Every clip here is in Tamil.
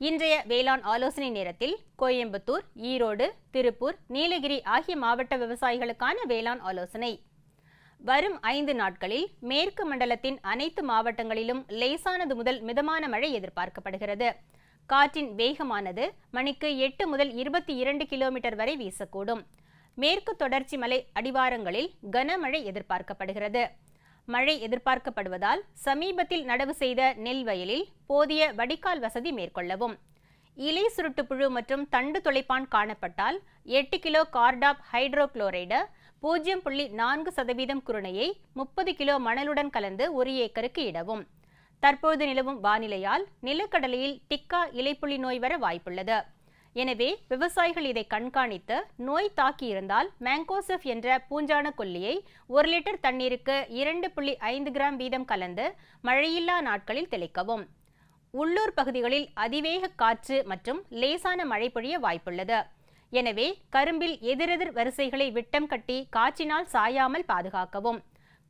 இன்றைய வேளாண் ஆலோசனை நேரத்தில் கோயம்புத்தூர் ஈரோடு திருப்பூர் நீலகிரி ஆகிய மாவட்ட விவசாயிகளுக்கான வேளாண் ஆலோசனை. வரும் ஐந்து நாட்களில் மேற்கு மண்டலத்தின் அனைத்து மாவட்டங்களிலும் லேசானது முதல் மிதமான மழை எதிர்பார்க்கப்படுகிறது. காற்றின் வேகமானது மணிக்கு எட்டு முதல் இருபத்தி இரண்டு கிலோமீட்டர் வரை வீசக்கூடும். மேற்கு தொடர்ச்சி மலை அடிவாரங்களில் கனமழை எதிர்பார்க்கப்படுகிறது. மழை எதிர்பார்க்கப்படுவதால் சமீபத்தில் நடவு செய்த நெல் வயலில் போதிய வடிகால் வசதி மேற்கொள்ளவும். இலை சுருட்டு புழு மற்றும் தண்டு துளைப்பான் காணப்பட்டால் எட்டு கிலோ கார்டாப் ஹைட்ரோக்ளோரைடு பூஜ்ஜியம் புள்ளி நான்கு சதவீதம் குருணையை முப்பது கிலோ மணலுடன் கலந்து ஒரு ஏக்கருக்கு இடவும். தற்போது நிலவும் வானிலையால் நிலக்கடலையில் டிக்கா இலைப்புள்ளி நோய் வர வாய்ப்புள்ளது. எனவே விவசாயிகள் இதை கண்காணித்து நோய் தாக்கியிருந்தால் மேங்கோசெஃப் என்ற பூஞ்சான கொல்லியை ஒரு லிட்டர் தண்ணீருக்கு இரண்டு புள்ளி ஐந்து கிராம் வீதம் கலந்து மழையில்லா நாட்களில் தெளிக்கவும். உள்ளூர் பகுதிகளில் அதிவேக காற்று மற்றும் லேசான மழை பொழிய வாய்ப்புள்ளது. எனவே கரும்பில் எதிரெதிர் வரிசைகளை விட்டம் கட்டி காற்றினால் சாயாமல் பாதுகாக்கவும்.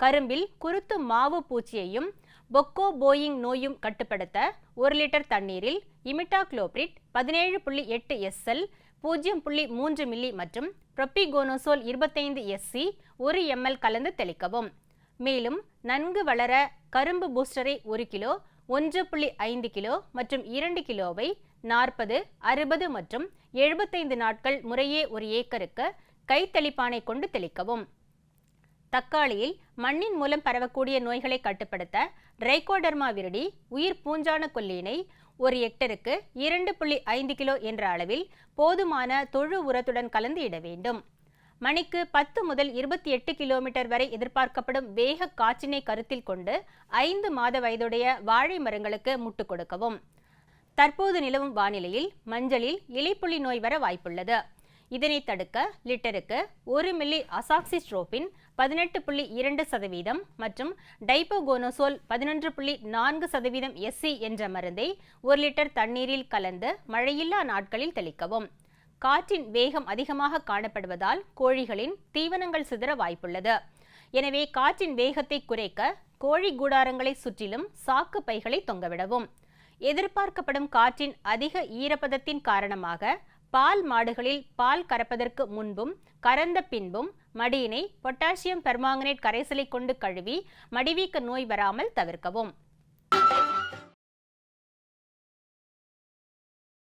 கரும்பில் குருத்து மாவு பூச்சியையும் பொக்கோ போயிங் நோயும் கட்டுப்படுத்த ஒரு லிட்டர் தண்ணீரில் இமிட்டா குளோப்ரிட் பதினேழு புள்ளி எட்டு எஸ்எல் பூஜ்ஜியம் புள்ளி மூன்று மில்லி மற்றும் ப்ரொப்பிகோனோசோல் இருபத்தைந்து எஸ்சி ஒரு எம்எல் கலந்து தெளிக்கவும். மேலும் நன்கு வளர கரும்பு பூஸ்டரை ஒரு கிலோ ஒன்று புள்ளி ஐந்து கிலோ மற்றும் இரண்டு கிலோவை நாற்பது அறுபது மற்றும் எழுபத்தைந்து நாட்கள் முறையே ஒரு ஏக்கருக்கு கைத்தளிப்பானை கொண்டு தெளிக்கவும். தக்காளியில் மண்ணின் மூலம் பரவக்கூடிய நோய்களை கட்டுப்படுத்த ரைகோடர்மா விரடி உயிர் பூஞ்சான கொல்லியினை ஒரு ஹெக்டருக்கு இரண்டு புள்ளி ஐந்து கிலோ என்ற அளவில் போதுமான தொழு உரத்துடன் கலந்து இட வேண்டும். மணிக்கு பத்து முதல் இருபத்தி எட்டு கிலோமீட்டர் வரை எதிர்பார்க்கப்படும் வேக காற்றினை கருத்தில் கொண்டு ஐந்து மாத வயதுடைய வாழை மரங்களுக்கு முட்டு கொடுக்கவும். தற்போது நிலவும் வானிலையில் மஞ்சளில் இலைப்புள்ளி நோய் வர வாய்ப்புள்ளது. இதனை தடுக்க லிட்டருக்கு ஒரு மில்லி அசாக்சிஸ்ட்ரோபின் பதினெட்டு புள்ளி இரண்டு சதவீதம் மற்றும் டைப்போகோனோசோல் பதினொன்று புள்ளி நான்கு சதவீதம் எஸ்சி என்ற மருந்தை ஒரு லிட்டர் தண்ணீரில் கலந்து மழையில்லா நாட்களில் தெளிக்கவும். காற்றின் வேகம் அதிகமாக காணப்படுவதால் கோழிகளின் தீவனங்கள் சிதற வாய்ப்புள்ளது. எனவே காற்றின் வேகத்தை குறைக்க கோழி கூடாரங்களை சுற்றிலும் சாக்கு பைகளை தொங்கவிடவும். எதிர்பார்க்கப்படும் காற்றின் அதிக ஈரப்பதத்தின் காரணமாக பால் மாடுகளில் பால் கறப்பதற்கு முன்பும் கறந்த பின்பும் மடியினை பொட்டாசியம் பெர்மாங்கனேட் கரைசலை கொண்டு கழுவி மடிவீக்க நோய் வராமல் தவிர்க்கவும்.